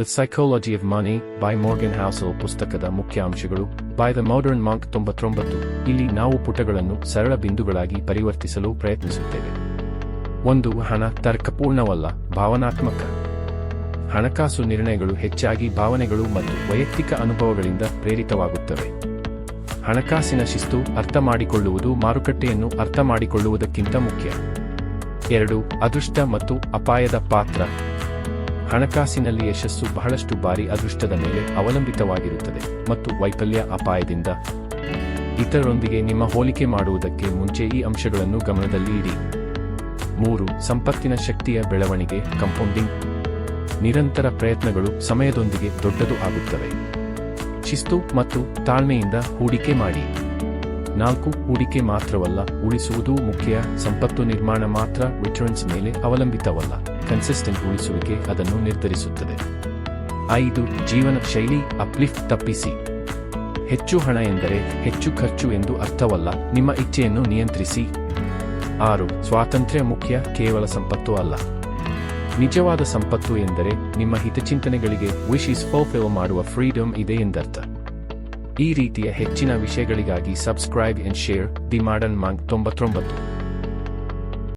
The psychology of money by Morgan Housel ಪುಸ್ತಕದ ಮುಖ್ಯ ಅಂಶಗಳು ಬೈ ದ ಮಾಡರ್ನ್ ಮಾಂಕ್ ತೊಂಬತ್ತೊಂಬತ್ತು. ಇಲ್ಲಿ ನಾವು ಪುಟಗಳನ್ನು ಸರಳ ಬಿಂದುಗಳಾಗಿ ಪರಿವರ್ತಿಸಲು ಪ್ರಯತ್ನಿಸುತ್ತೇವೆ. ಒಂದು, ಹಣ ತರ್ಕಪೂರ್ಣವಲ್ಲ, ಭಾವನಾತ್ಮಕ. ಹಣಕಾಸು ನಿರ್ಣಯಗಳು ಹೆಚ್ಚಾಗಿ ಭಾವನೆಗಳು ಮತ್ತು ವೈಯಕ್ತಿಕ ಅನುಭವಗಳಿಂದ ಪ್ರೇರಿತವಾಗುತ್ತವೆ. ಹಣಕಾಸಿನ ಶಿಸ್ತು ಅರ್ಥ ಮಾಡಿಕೊಳ್ಳುವುದು ಮಾರುಕಟ್ಟೆಯನ್ನು ಅರ್ಥ ಮಾಡಿಕೊಳ್ಳುವುದಕ್ಕಿಂತ ಮುಖ್ಯ. ಎರಡು, ಅದೃಷ್ಟ ಮತ್ತು ಅಪಾಯದ ಪಾತ್ರ. ಹಣಕಾಸಿನಲ್ಲಿ ಯಶಸ್ಸು ಬಹಳಷ್ಟು ಬಾರಿ ಅದೃಷ್ಟದ ಮೇಲೆ ಅವಲಂಬಿತವಾಗಿರುತ್ತದೆ ಮತ್ತು ವೈಫಲ್ಯ ಅಪಾಯದಿಂದ ಇತರರೊಂದಿಗೆ ನಿಮ್ಮ ಹೋಲಿಕೆ ಮಾಡುವುದಕ್ಕೆ ಮುಂಚೆ ಈ ಅಂಶಗಳನ್ನು ಗಮನದಲ್ಲಿ ಇಡಿ. ಮೂರು, ಸಂಪತ್ತಿನ ಶಕ್ತಿಯ ಬೆಳವಣಿಗೆ ಕಂಪೌಂಡಿಂಗ್ ನಿರಂತರ ಪ್ರಯತ್ನಗಳು ಸಮಯದೊಂದಿಗೆ ದೊಡ್ಡದು ಆಗುತ್ತವೆ. ಶಿಸ್ತು ಮತ್ತು ತಾಳ್ಮೆಯಿಂದ ಹೂಡಿಕೆ ಮಾಡಿ. ನಾಲ್ಕು, ಹೂಡಿಕೆ ಮಾತ್ರವಲ್ಲ, ಉಳಿಸುವುದೂ ಮುಖ್ಯ, ಸಂಪತ್ತು ನಿರ್ಮಾಣ ಮಾತ್ರ ರಿಟರ್ನ್ಸ್ ಮೇಲೆ ಅವಲಂಬಿತವಲ್ಲ ಕನ್ಸಿಸ್ಟೆಂಟ್ ಉಳಿಸುವಿಕೆ ಅದನ್ನು ನಿರ್ಧರಿಸುತ್ತದೆ. ಐದು, ಜೀವನ ಶೈಲಿ ಅಪ್ಲಿಫ್ಟ್ ತಪ್ಪಿಸಿ. ಹೆಚ್ಚು ಹಣ ಎಂದರೆ ಹೆಚ್ಚು ಖರ್ಚು ಎಂದು ಅರ್ಥವಲ್ಲ, ನಿಮ್ಮ ಇಚ್ಛೆಯನ್ನು ನಿಯಂತ್ರಿಸಿ. ಆರು, ಸ್ವಾತಂತ್ರ್ಯ ಮುಖ್ಯ, ಕೇವಲ ಸಂಪತ್ತು ಅಲ್ಲ. ನಿಜವಾದ ಸಂಪತ್ತು ಎಂದರೆ ನಿಮ್ಮ ಹಿತಚಿಂತನೆಗಳಿಗೆ ವಿಶ್ ಇಸ್ ಮಾಡುವ ಫ್ರೀಡಮ್ ಇದೆ ಎಂದರ್ಥ. ಈ ರೀತಿಯ ಹೆಚ್ಚಿನ ವಿಷಯಗಳಿಗಾಗಿ subscribe and share the modern monk ತೊಂಬತ್ತೊಂಬತ್ತು.